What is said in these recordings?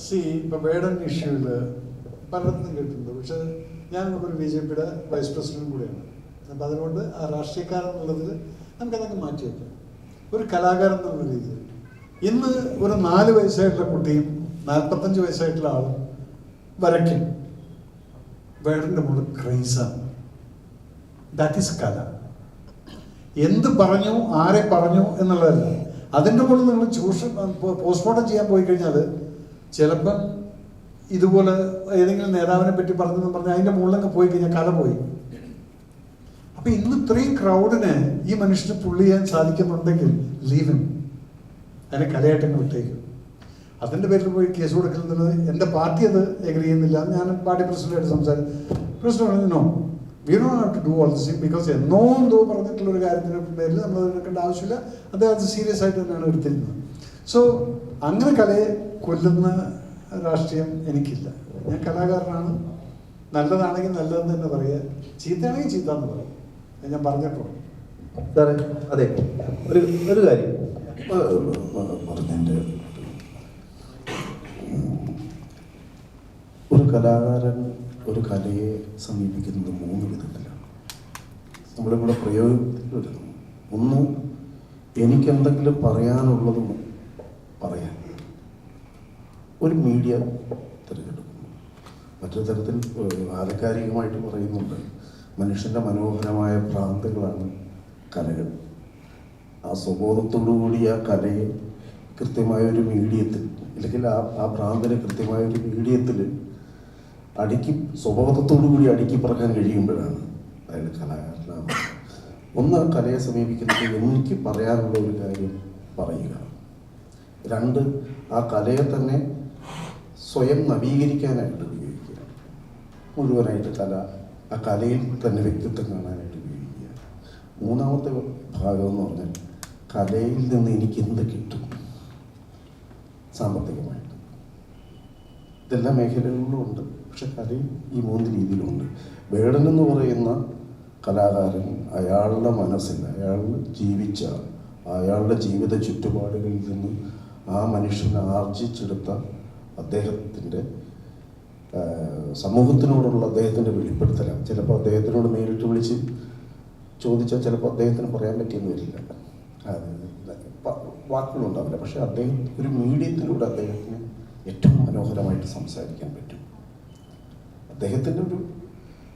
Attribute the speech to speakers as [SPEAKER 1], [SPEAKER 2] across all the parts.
[SPEAKER 1] C ഇപ്പം വേടൻ ഇഷ്യൂവിൽ പലർന്നും കേട്ടിട്ടുണ്ട്. പക്ഷെ ഞാൻ ഒരു ബി ജെ പിയുടെ വൈസ് പ്രസിഡന്റ് കൂടിയാണ്. അപ്പം അതുകൊണ്ട് ആ രാഷ്ട്രീയക്കാരൻ എന്നുള്ളതിൽ നമുക്കതൊക്കെ മാറ്റി വയ്ക്കാം ഒരു കലാകാരൻ എന്നുള്ള രീതിയിൽ. ഇന്ന് ഒരു നാല് വയസ്സായിട്ടുള്ള കുട്ടിയും നാൽപ്പത്തഞ്ച് വയസ്സായിട്ടുള്ള ആളും വരയ്ക്കും. വേടന്റെ മുകളിൽ ക്രൈസാണ് ദാറ്റ് ഈസ് കല. എന്ത് പറഞ്ഞു ആരെ പറഞ്ഞു എന്നുള്ളതല്ല. അതിന്റെ കൂടെ നിങ്ങൾ ചൂഷ പോസ്റ്റ്മോർട്ടം ചെയ്യാൻ പോയി കഴിഞ്ഞാൽ ചിലപ്പം ഇതുപോലെ ഏതെങ്കിലും നേതാവിനെ പറ്റി പറഞ്ഞെന്ന് പറഞ്ഞാൽ അതിന്റെ മുകളിലൊക്കെ പോയി കഴിഞ്ഞാൽ കഥ പോയി. അപ്പൊ ഇന്ന് ഇത്രയും ക്രൗഡിന് ഈ മനുഷ്യന് പുള്ളി ചെയ്യാൻ സാധിക്കുന്നുണ്ടെങ്കിൽ ലീവൻ അതിനെ കലയായിട്ടങ്ങ് വിട്ടേക്കും. അതിന്റെ പേരിൽ പോയി കേസ് കൊടുക്കുന്നത് എന്റെ പാർട്ടി അത് എഗ്രി ചെയ്യുന്നില്ല. ഞാൻ പാർട്ടി പ്രസിഡന്റായിട്ട് സംസാരിച്ചു. പ്രസിഡന്റ് പറഞ്ഞു no we do have to do all this because എന്നോ എന്തോ പറഞ്ഞിട്ടുള്ള ഒരു കാര്യത്തിന് പേരിൽ നമ്മൾ എടുക്കേണ്ട ആവശ്യമില്ല. അദ്ദേഹം അത് സീരിയസ് ആയിട്ട് തന്നെയാണ് എടുത്തിരുന്നത്. സോ അങ്ങനെ കലയെ കൊല്ലുന്ന രാഷ്ട്രീയം എനിക്കില്ല. ഞാൻ കലാകാരനാണ്. നല്ലതാണെങ്കിൽ നല്ലതെന്ന് തന്നെ പറയുക ചീത്തയാണെങ്കിൽ ചീത്ത എന്ന് പറയും ഞാൻ പറഞ്ഞിട്ടുണ്ട്
[SPEAKER 2] സാറേ അതെ. ഒരു ഒരു കാര്യം.
[SPEAKER 3] പറഞ്ഞതിന്റെ ഒരു കലാകാരൻ ഒരു കലയെ സമീപിക്കുന്നത് മൂന്ന് വിധത്തിലാണ്. നമ്മളിവിടെ പ്രയോഗത്തിൽ വരുന്നു ഒന്ന് എനിക്കെന്തെങ്കിലും പറയാനുള്ളത് പറയാൻ ഒരു മീഡിയ തിരഞ്ഞെടുക്കുന്നു മറ്റൊരു തരത്തിൽ ആധികാരികമായിട്ട് പറയുന്നുണ്ട് മനുഷ്യന്റെ മനോഹരമായ ഭ്രാന്തുകളാണ് കലകൾ. ആ സ്വബോധത്തോടു കൂടി ആ കലയെ കൃത്യമായ ഒരു മീഡിയത്തിൽ അല്ലെങ്കിൽ ആ ആ ഭ്രാന്തിനെ കൃത്യമായ ഒരു മീഡിയത്തിൽ അടുക്കി സ്വബോധത്തോടു കൂടി അടുക്കി പറക്കാൻ കഴിയുമ്പോഴാണ് അയാൾ കലാകാരനാണ് ഒന്ന് കലയെ സമീപിക്കുന്നത് എനിക്ക് പറയാനുള്ള ഒരു കാര്യം പറയുക. രണ്ട് ആ കലയെ തന്നെ സ്വയം നവീകരിക്കാനായിട്ട് ഉപയോഗിക്കുക. മുഴുവനായിട്ട് കല ആ കലയിൽ തന്നെ വ്യക്തിത്വം കാണാനായിട്ട് ഉപയോഗിക്കുക. മൂന്നാമത്തെ ഭാഗം എന്ന് പറഞ്ഞാൽ കലയിൽ നിന്ന് എനിക്ക് എന്ത് കിട്ടും? സാമ്പത്തികമായിട്ട്. ഇതെല്ലാ മേഖലകളിലും ഉണ്ട്. പക്ഷെ കലയും ഈ മൂന്ന് രീതിയിലുണ്ട്. വേടൻ എന്ന് പറയുന്ന കലാകാരൻ അയാളുടെ മനസ്സിൽ അയാൾ ജീവിച്ച അയാളുടെ ജീവിത ചുറ്റുപാടുകളിൽ നിന്ന് ആ മനുഷ്യനെ ആർജിച്ചെടുത്ത അദ്ദേഹത്തിന്റെ സമൂഹത്തിനോടുള്ള അദ്ദേഹത്തിന്റെ വെളിപ്പെടുത്തലാണ്. ചിലപ്പോൾ അദ്ദേഹത്തിനോട് നേരിട്ട് വിളിച്ച് ചോദിച്ചാൽ ചിലപ്പോൾ അദ്ദേഹത്തിന് പറയാൻ പറ്റിയെന്ന് വരില്ല. വാക്കുകളുണ്ടാവില്ല. പക്ഷെ അദ്ദേഹം ഒരു മീഡിയത്തിലൂടെ അദ്ദേഹത്തിന് ഏറ്റവും മനോഹരമായിട്ട് സംസാരിക്കാൻ പറ്റും. അദ്ദേഹത്തിന്റെ ഒരു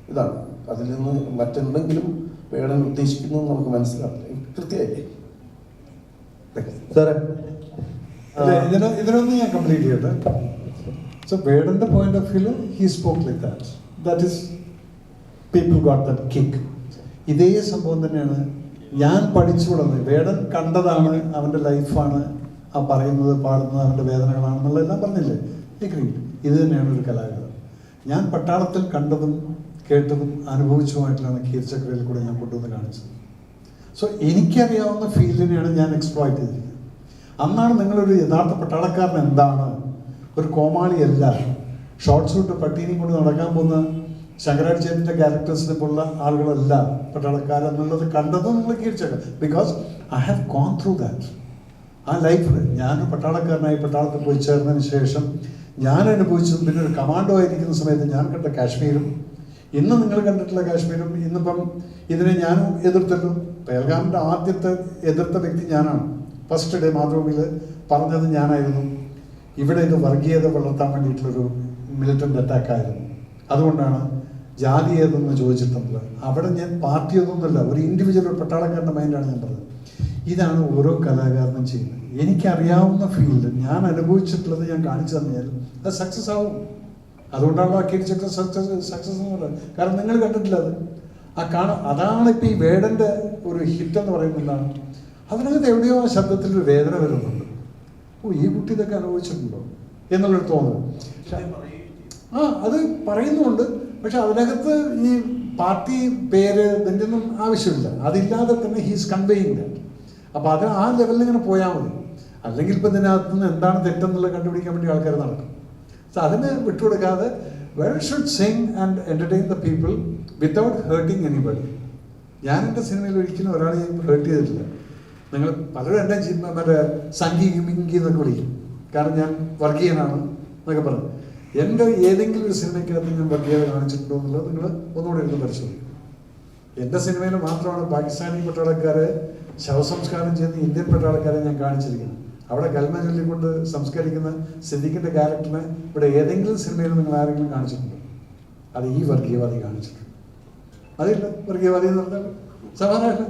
[SPEAKER 3] ഇതാണ്. അതിൽ നിന്ന് മറ്റെന്തെങ്കിലും വേണമെന്ന് ഉദ്ദേശിക്കുന്നു നമുക്ക് മനസ്സിലാവില്ല. കൃത്യമായില്ലേ?
[SPEAKER 2] സാറേ
[SPEAKER 1] ഇതിന് ഇതിനൊന്ന് ഞാൻ കംപ്ലീറ്റ് ചെയ്യട്ടെ സോ വേടന്റെ point of view he spoke like that that is people got that kick ഇതേ സംഭവം തന്നെയാണ് ഞാൻ പഠിച്ചു വളർന്നത് വേടൻ കണ്ടതാണ് അവന്റെ ലൈഫാണ് ആ പറയുന്നത് പാടുന്നത് അവന്റെ വേദനകളാണെന്നുള്ളതെല്ലാം പറഞ്ഞില്ലേ? എഗ്രി ഇത് തന്നെയാണ് ഒരു കലാകാരൻ. ഞാൻ പട്ടാളത്തിൽ കണ്ടതും കേട്ടതും അനുഭവിച്ചതുമായിട്ടാണ് കീർച്ചക്രയിൽ കൂടെ ഞാൻ കൊണ്ടുവന്ന് കാണിച്ചത്. സോ എനിക്കറിയാവുന്ന ഫീൽഡിനെയാണ് ഞാൻ എക്സ്പ്ലോയിറ്റ് ചെയ്തിരിക്കുന്നത്. അന്നാണ് നിങ്ങളൊരു യഥാർത്ഥ പട്ടാളക്കാരൻ എന്താണ്? ഒരു കോമാളിയല്ല ഷോർട്ട് സൂട്ട് പട്ടീനെയും കൊണ്ട് നടക്കാൻ പോകുന്ന ശങ്കരാചാര്യന്റെ ക്യാരക്ടേഴ്സിനെ പോലുള്ള ആളുകളല്ല പട്ടാളക്കാരെന്നുള്ളത് കണ്ടത് നിങ്ങൾ കീഴ്ച്ചേക്കാം because I have gone through that ആ ലൈഫിൽ ഞാൻ പട്ടാളക്കാരനായി പട്ടാളത്തിൽ പോയി ചേർന്നതിന് ശേഷം ഞാൻ അനുഭവിച്ചതും പിന്നെ ഒരു കമാൻഡോ ആയിരിക്കുന്ന സമയത്ത് ഞാൻ കണ്ട കാശ്മീരും ഇന്ന് നിങ്ങൾ കണ്ടിട്ടുള്ള കാശ്മീരും ഇന്നിപ്പം ഇതിനെ ഞാനും എതിർത്തല്ലോ പേൽഗാമിന്റെ ആദ്യത്തെ എതിർത്ത വ്യക്തി ഞാനാണ്. ഫസ്റ്റ് ഡേ മാതൃഭൂമിയിൽ പറഞ്ഞത് ഞാനായിരുന്നു. ഇവിടെ ഇത് വർഗീയത വളർത്താൻ വേണ്ടിയിട്ടുള്ളൊരു മിലിറ്റന്റ് അറ്റാക്ക് ആയിരുന്നു. അതുകൊണ്ടാണ് ജാതി ഏതെന്ന് ചോദിച്ചിട്ടുണ്ട് അവിടെ ഞാൻ പാർട്ടി ഒന്നുമില്ല ഒരു ഇൻഡിവിജ്വൽ പട്ടാളക്കാരന്റെ മൈൻഡാണ് ഞാൻ പറഞ്ഞത്. ഇതാണ് ഓരോ കലാകാരനും ചെയ്യുന്നത്. എനിക്കറിയാവുന്ന ഫീൽഡ് ഞാൻ അനുഭവിച്ചിട്ടുള്ളത് ഞാൻ കാണിച്ചു തന്നാൽ അത് സക്സസ് ആവും. അതുകൊണ്ടാണ് ആ കീരി ചക്ര സക്സസ് സക്സസ് എന്ന് പറയുന്നത്. കാരണം നിങ്ങൾ കണ്ടിട്ടില്ല അത്. ആ കാണാം അതാണ് ഇപ്പം ഈ വേടന്റെ ഒരു ഹിറ്റ് എന്ന് പറയുന്നതാണ് അതിനകത്ത് എവിടെയോ ആ ശബ്ദത്തിൽ ഒരു വേദന വരുന്നുണ്ട്. ഓ ഈ കുട്ടി ഇതൊക്കെ അനുഭവിച്ചിട്ടുണ്ടോ? എന്നുള്ളൊരു തോന്നൽ. ആ അത് പറയുന്നുണ്ട് പക്ഷെ അതിനകത്ത് ഈ പാർട്ടി പേര് ഇതിന്റെ ഒന്നും ആവശ്യമില്ല. അതില്ലാതെ തന്നെ ഹീസ് കൺവേയിങ് ദാറ്റ് അപ്പോൾ അത് ആ ലെവലിൽ ഇങ്ങനെ പോയാൽ മതി. അല്ലെങ്കിൽ ഇപ്പം ഇതിനകത്ത് നിന്ന് എന്താണ് തെറ്റെന്നുള്ളത് കണ്ടുപിടിക്കാൻ വേണ്ടി ആൾക്കാർ നടക്കും. സോ അതിന് വിട്ടുകൊടുക്കാതെ well should sing and entertain the people without hurting anybody ഞാൻ എന്റെ സിനിമയിൽ ഒരിക്കലും ഒരാളെ ഹേർട്ട് ചെയ്തിട്ടില്ല. നിങ്ങൾ പലരും എന്നെ മറ്റേ സംഗി എന്നൊക്കെ വിളിക്കും. കാരണം ഞാൻ വർഗീയനാണ് എന്നൊക്കെ പറഞ്ഞു എന്റെ ഏതെങ്കിലും ഒരു സിനിമയ്ക്കകത്ത് ഞാൻ വർഗീയത കാണിച്ചിട്ടുണ്ടോ എന്നുള്ളത് നിങ്ങൾ ഒന്നുകൂടെ എടുത്ത് പരിശോധിക്കും. എന്റെ സിനിമയിൽ മാത്രമാണ് പാകിസ്ഥാനി പട്ടാളക്കാരെ ശവസംസ്കാരം ചെയ്യുന്ന ഇന്ത്യൻ പട്ടാളക്കാരെ ഞാൻ കാണിച്ചിരിക്കുന്നത്. അവിടെ കൽമ ചൊല്ലിക്കൊണ്ട് സംസ്കരിക്കുന്ന സിദ്ദിഖിന്റെ ക്യാരക്ടറിനെ ഇവിടെ ഏതെങ്കിലും സിനിമയിൽ നിങ്ങൾ ആരെങ്കിലും കാണിച്ചിട്ടുണ്ടോ? അത് ഈ വർഗീയവാദി കാണിച്ചിട്ടുണ്ട്. അതില്ല വർഗീയവാദി എന്ന് പറഞ്ഞാൽ സമാധാനമില്ല.